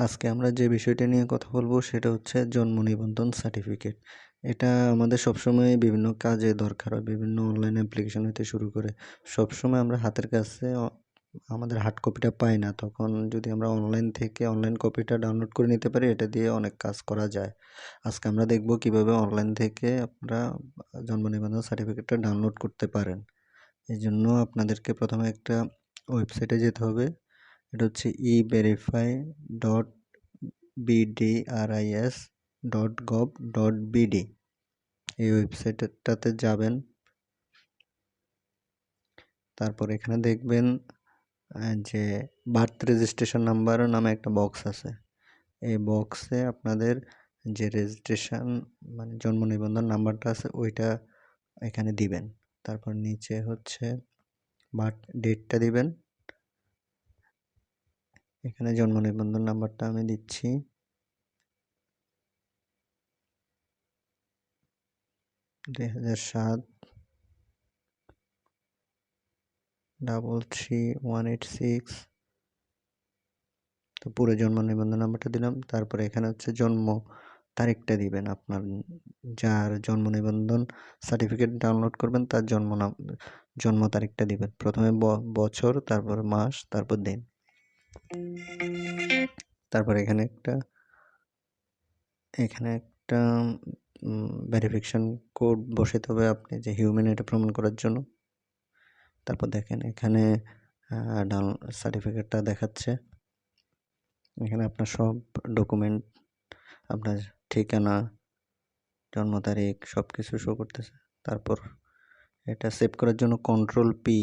আজকে আমরা যে বিষয়টা নিয়ে কথা বলব সেটা হচ্ছে জন্ম নিবন্ধন সার্টিফিকেট এটা আমাদের সবসময় বিভিন্ন কাজে দরকার হয়, বিভিন্ন অনলাইন অ্যাপ্লিকেশন হতে শুরু করে। সবসময় আমরা হাতের কাছে আমাদের হার্ড কপিটা পাই না। তখন যদি আমরা অনলাইন থেকে অনলাইন কপিটা ডাউনলোড করে নিতে পারি, এটা দিয়ে অনেক কাজ করা যায়। আজকে আমরা দেখব কীভাবে অনলাইন থেকে আপনারা জন্ম নিবন্ধন সার্টিফিকেটটা ডাউনলোড করতে পারেন। এই জন্য আপনাদেরকে প্রথমে একটা ওয়েবসাইটে যেতে হবে। এটা হচ্ছে e verify dot BDRIS dot gov dot BD এই ওয়েবসাইটটাতে যাবেন। তারপর এখানে দেখবেন যে বার্থ রেজিস্ট্রেশন নাম্বার নামে একটা বক্স আছে। এই বক্সে আপনাদের যে রেজিস্ট্রেশন মানে জন্ম নিবন্ধন নাম্বারটা আছে, ওইটা এখানে দিবেন। তারপর নিচে হচ্ছে বার্থ ডেটটা দিবেন। এখানে জন্ম নিবন্ধন নাম্বারটা আমি দিচ্ছি। দুই হাজার সাত। Double three one eight six তো পুরো জন্ম নিবন্ধন নাম্বারটা দিলাম, তারপরে এখানে হচ্ছে জন্ম তারিখটা দিবেন আপনার। যার জন্ম নিবন্ধন সার্টিফিকেট ডাউনলোড করবেন, তার জন্ম নাম, জন্ম তারিখটা দিবেন। প্রথমে বছর, তারপর মাস, তারপর দিন। তারপর এখানে একটা এখানে একটা ভেরিফিকেশন কোড বসাতে হবে আপনি যে হিউম্যান এটা প্রমাণ করার জন্য। তারপর দেখেন এখানে ডাউন সার্টিফিকেটটা দেখাচ্ছে। এখানে আপনার সব ডকুমেন্ট আপনার ঠিকানা, জন্ম তারিখ সব কিছু শো করতেছে। তারপর এটা সেভ করার জন্য কন্ট্রোল পি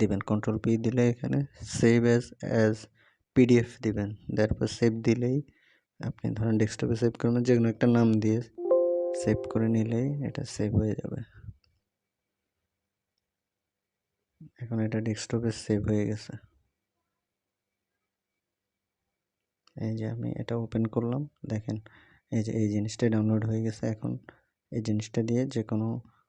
দিবেন। কন্ট্রোল পি দিলে এখানে সেভ অ্যাজ অ্যাজ পিডিএফ দিবেন। তারপর সেভ দিলেই আপনি ধরেন ডেস্কটপে সেভ করবেন যে কোনো একটা নাম দিয়ে সেভ করে নিলেই এটা সেভ হয়ে যাবে। এখন এটা ডেস্কটপে সেভ হয়ে গেছে। এই যে আমি এটা ওপেন করলাম। দেখেন, এই যে এই জিনিসটা ডাউনলোড হয়ে গেছে। এখন এই জিনিসটা দিয়ে যে কোনো